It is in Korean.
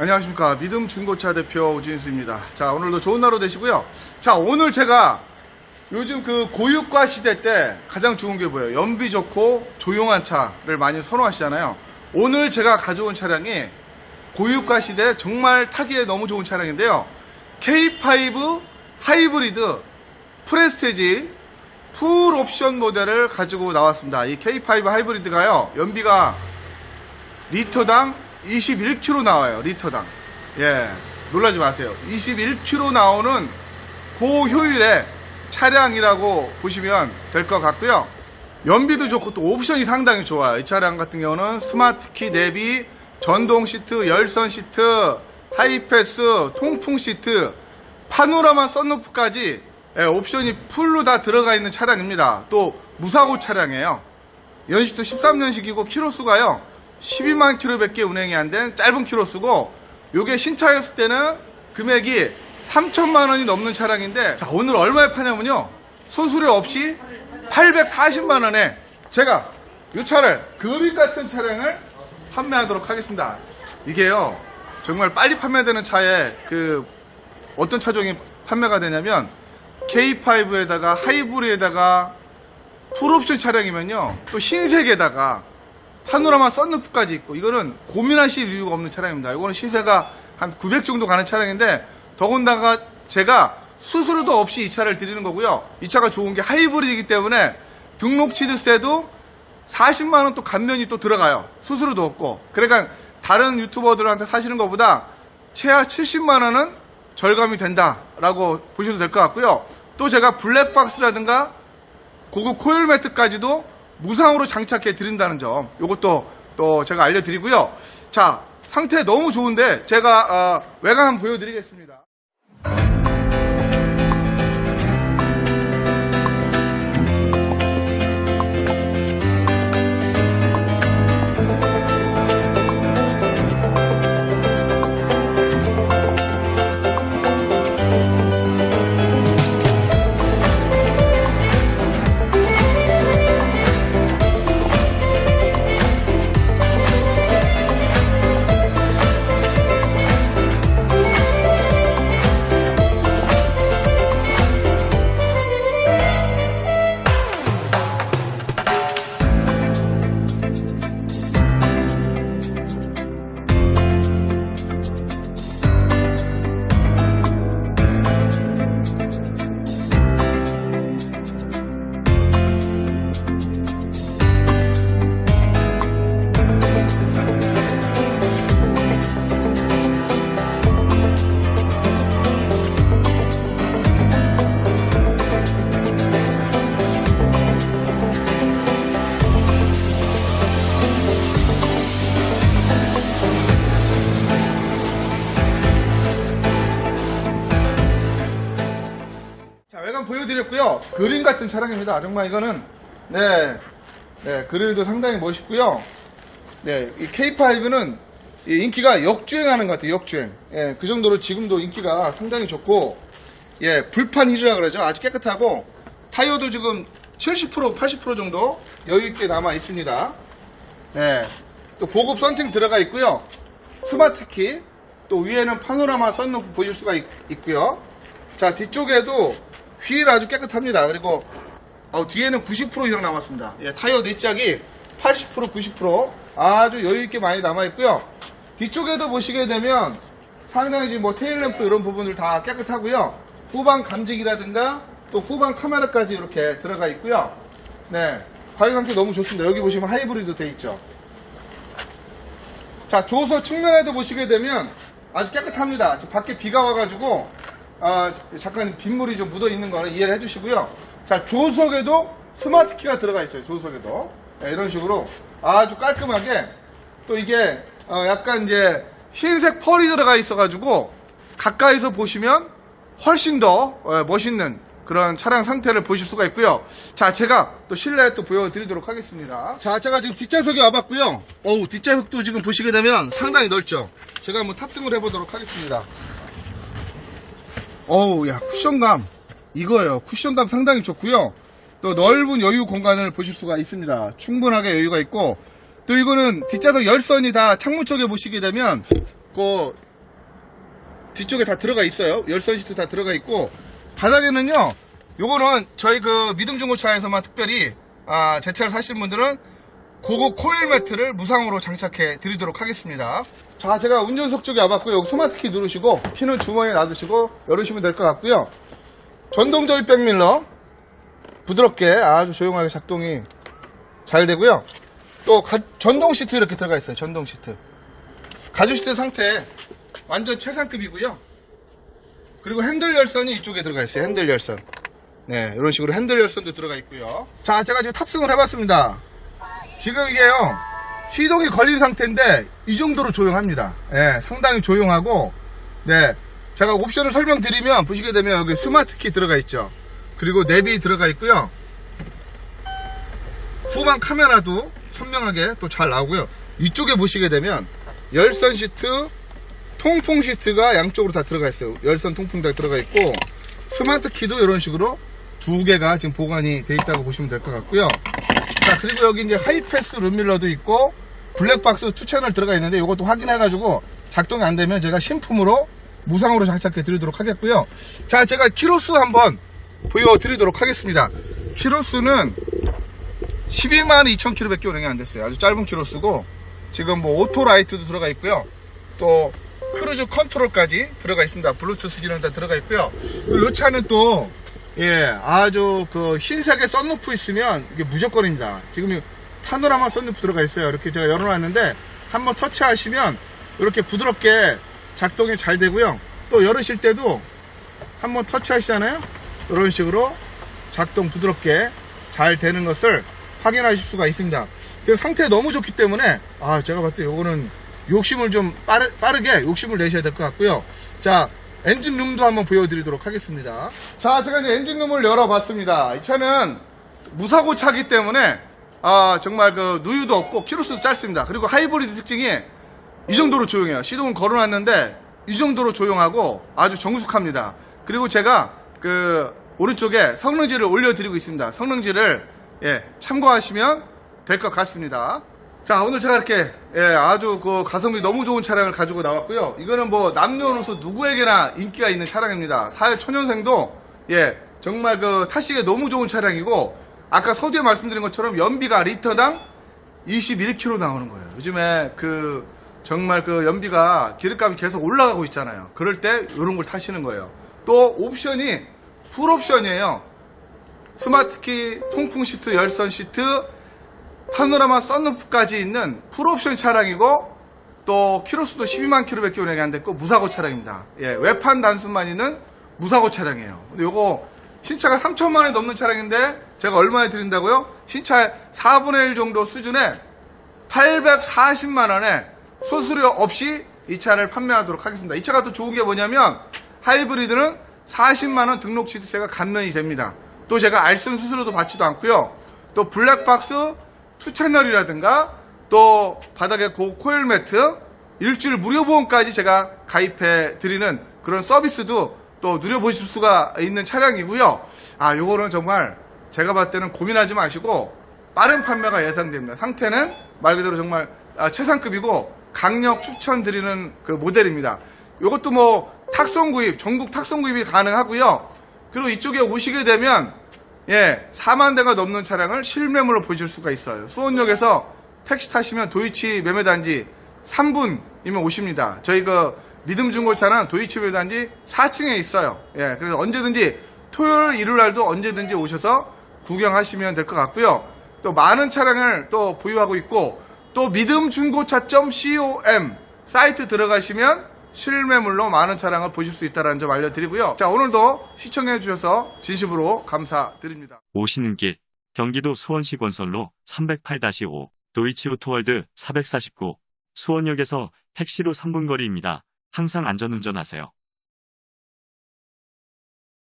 안녕하십니까 믿음 중고차 대표 우진수입니다. 자 오늘도 좋은 하루 되시고요. 자 오늘 제가 요즘 그 고유가 시대 때 가장 좋은 게 뭐예요? 연비 좋고 조용한 차를 많이 선호하시잖아요. 오늘 제가 가져온 차량이 고유가 시대 정말 타기에 너무 좋은 차량인데요. K5 하이브리드 프레스테지 풀 옵션 모델을 가지고 나왔습니다. 이 K5 하이브리드가요 연비가 리터당 21km 나와요. 리터당. 예. 놀라지 마세요. 21km 나오는 고효율의 차량이라고 보시면 될 것 같고요. 연비도 좋고 또 옵션이 상당히 좋아요. 이 차량 같은 경우는 스마트키 내비, 전동 시트, 열선 시트, 하이패스, 통풍 시트, 파노라마 썬루프까지 예, 옵션이 풀로 다 들어가 있는 차량입니다. 또 무사고 차량이에요. 연식도 13년식이고 키로수가요 12만 킬로밖에 운행이 안 된 짧은 키로수고 요게 신차였을 때는 금액이 3천만 원이 넘는 차량인데 자, 오늘 얼마에 파냐면요. 수수료 없이 840만 원에 제가 이 차를 그림 같은 차량을 판매하도록 하겠습니다. 이게요 정말 빨리 판매되는 차에 그 어떤 차종이 판매가 되냐면 K5에다가 하이브리에다가 풀옵션 차량이면요. 또 흰색에다가 파노라마 썬루프까지 있고 이거는 고민하실 이유가 없는 차량입니다. 이거는 시세가 한 900 정도 가는 차량인데 더군다나 제가 수수료도 없이 이 차를 드리는 거고요. 이 차가 좋은 게 하이브리드이기 때문에 등록 취득세도 40만 원 또 감면이 또 들어가요. 수수료도 없고. 그러니까 다른 유튜버들한테 사시는 것보다 최하 70만 원은 절감이 된다라고 보셔도 될 것 같고요. 또 제가 블랙박스라든가 고급 코일 매트까지도 무상으로 장착해 드린다는 점 이것도 또 제가 알려드리고요. 자 상태 너무 좋은데 제가 어, 외관 한번 보여드리겠습니다 보여드렸고요. 그림 같은 차량입니다. 정말 이거는 네, 네 그릴도 상당히 멋있고요. 네 이 K5는 인기가 역주행하는 것 같아요. 역주행. 예, 그 정도로 지금도 인기가 상당히 좋고 예 불판 힐이라 그러죠. 아주 깨끗하고 타이어도 지금 70% 80% 정도 여유 있게 남아 있습니다. 네, 또 고급 썬팅 들어가 있고요. 스마트 키 또 위에는 파노라마 썬루프 보실 수가 있, 있고요. 자 뒤쪽에도 휠 아주 깨끗합니다. 그리고 어, 뒤에는 90% 이상 남았습니다. 예, 타이어 뒷짝이 80% 90% 아주 여유 있게 많이 남아 있고요. 뒤쪽에도 보시게 되면 상당히 지금 뭐 테일램프 이런 부분들 다 깨끗하고요. 후방 감지기라든가 또 후방 카메라까지 이렇게 들어가 있고요. 네, 과연 상태 너무 좋습니다. 여기 보시면 하이브리드 돼 있죠. 자, 조서 측면에도 보시게 되면 아주 깨끗합니다. 지금 밖에 비가 와가지고 아, 잠깐 빗물이 좀 묻어 있는 거는 이해를 해주시고요. 자, 조석에도 스마트 키가 들어가 있어요. 조석에도 네, 이런 식으로 아주 깔끔하게 또 이게 어, 약간 이제 흰색 펄이 들어가 있어가지고 가까이서 보시면 훨씬 더 어, 멋있는 그런 차량 상태를 보실 수가 있고요. 자, 제가 또 실내 또 보여드리도록 하겠습니다. 자, 제가 지금 뒷좌석에 와봤고요. 어우, 뒷좌석도 지금 보시게 되면 상당히 넓죠. 제가 한번 탑승을 해보도록 하겠습니다. 어우, 야, 쿠션감. 이거예요. 쿠션감 상당히 좋고요. 또 넓은 여유 공간을 보실 수가 있습니다. 충분하게 여유가 있고, 또 이거는 뒷좌석 열선이 다 창문 쪽에 보시게 되면, 그, 뒤쪽에 다 들어가 있어요. 열선 시트 다 들어가 있고 바닥에는요. 요거는 저희 그 믿음 중고차에서만 특별히 아, 제 차를 사시는 분들은 고급 코일 매트를 무상으로 장착해 드리도록 하겠습니다. 자, 제가 운전석 쪽에 와봤고요. 여기 스마트키 누르시고 키는 주머니에 놔두시고 열으시면 될 것 같고요. 전동 저입 백밀러 부드럽게 아주 조용하게 작동이 잘 되고요. 또 가- 전동 시트 이렇게 들어가 있어요. 전동 시트. 가죽 시트 상태 완전 최상급이고요. 그리고 핸들 열선이 이쪽에 들어가 있어요. 핸들 열선. 네, 이런 식으로 핸들 열선도 들어가 있고요. 자, 제가 지금 탑승을 해봤습니다. 지금 이게요, 시동이 걸린 상태인데, 이 정도로 조용합니다. 예, 상당히 조용하고, 네. 제가 옵션을 설명드리면, 보시게 되면 여기 스마트 키 들어가 있죠. 그리고 내비 들어가 있고요. 후방 카메라도 선명하게 또 잘 나오고요. 이쪽에 보시게 되면, 열선 시트, 통풍 시트가 양쪽으로 다 들어가 있어요. 열선 통풍 다 들어가 있고, 스마트 키도 이런 식으로 두 개가 지금 보관이 돼 있다고 보시면 될 것 같고요. 자, 그리고 여기 이제 하이패스 룸밀러도 있고, 블랙박스 투 채널 들어가 있는데, 이것도 확인해가지고, 작동이 안 되면 제가 신품으로 무상으로 장착해 드리도록 하겠고요. 자, 제가 키로수 한번 보여드리도록 하겠습니다. 키로수는 12만 2천 킬로밖에 운행이 안 됐어요. 아주 짧은 키로수고, 지금 뭐 오토 라이트도 들어가 있고요. 또 크루즈 컨트롤까지 들어가 있습니다. 블루투스 기능 다 들어가 있고요. 이 차는 또 예, 아주 그 흰색의 썬루프 있으면 이게 무조건입니다. 지금 이 파노라마 썬루프 들어가 있어요. 이렇게 제가 열어놨는데 한번 터치하시면 이렇게 부드럽게 작동이 잘 되고요. 또 열으실 때도 한번 터치하시잖아요. 이런 식으로 작동 부드럽게 잘 되는 것을 확인하실 수가 있습니다. 그래서 상태 너무 좋기 때문에 아 제가 봤을 때 요거는 욕심을 좀 빠르, 빠르 게 욕심을 내셔야 될 것 같고요. 자 엔진룸도 한번 보여드리도록 하겠습니다. 자 제가 이제 엔진룸을 열어봤습니다. 이 차는 무사고 차기 때문에 아 정말 그 누유도 없고 키로수도 짧습니다. 그리고 하이브리드 특징이 이 정도로 조용해요. 시동은 걸어놨는데 이 정도로 조용하고 아주 정숙합니다. 그리고 제가 그 오른쪽에 성능지를 올려드리고 있습니다. 성능지를 예, 참고하시면 될 것 같습니다. 자 오늘 제가 이렇게 예, 아주 그 가성비 너무 좋은 차량을 가지고 나왔고요. 이거는 뭐 남녀노소 누구에게나 인기가 있는 차량입니다. 사회 초년생도 예 정말 그 타시기에 너무 좋은 차량이고 아까 서두에 말씀드린 것처럼 연비가 리터당 21km 나오는 거예요. 요즘에 그 정말 그 연비가 기름값이 계속 올라가고 있잖아요. 그럴 때 이런 걸 타시는 거예요. 또 옵션이 풀 옵션이에요. 스마트키, 통풍 시트, 열선 시트, 파노라마 썬루프까지 있는 풀옵션 차량이고 또 키로수도 12만 킬로밖에 운행이 안 됐고 무사고 차량입니다. 예, 외판 단순만 있는 무사고 차량이에요. 근데 요거 신차가 3천만 원이 넘는 차량인데 제가 얼마에 드린다고요? 신차 4분의 1 정도 수준에 840만 원에 수수료 없이 이 차를 판매하도록 하겠습니다. 이 차가 또 좋은 게 뭐냐면 하이브리드는 40만 원 등록 취득세가 감면이 됩니다. 또 제가 알선 수수료도 받지도 않고요. 또 블랙박스 투 채널이라든가 또 바닥에 고 코일 매트 일주일 무료 보험까지 제가 가입해 드리는 그런 서비스도 또 누려보실 수가 있는 차량이고요. 아, 요거는 정말 제가 봤을 때는 고민하지 마시고 빠른 판매가 예상됩니다. 상태는 말 그대로 정말 아, 최상급이고 강력 추천드리는 그 모델입니다. 요것도 뭐 탁송 구입, 전국 탁송 구입이 가능하고요. 그리고 이쪽에 오시게 되면 예, 4만 대가 넘는 차량을 실매물로 보실 수가 있어요. 수원역에서 택시 타시면 도이치 매매단지 3분이면 오십니다. 저희 그 믿음 중고차는 도이치 매매단지 4층에 있어요. 예, 그래서 언제든지 토요일, 일요일 날도 언제든지 오셔서 구경하시면 될 것 같고요. 또 많은 차량을 또 보유하고 있고 또 믿음중고차.com 사이트 들어가시면 실매물로 많은 차량을 보실 수 있다는 점 알려드리고요. 자, 오늘도 시청해 주셔서 진심으로 감사드립니다. 오시는 길 경기도 수원시 건설로 308-5 도이치오토월드 449 수원역에서 택시로 3분 거리입니다. 항상 안전운전하세요.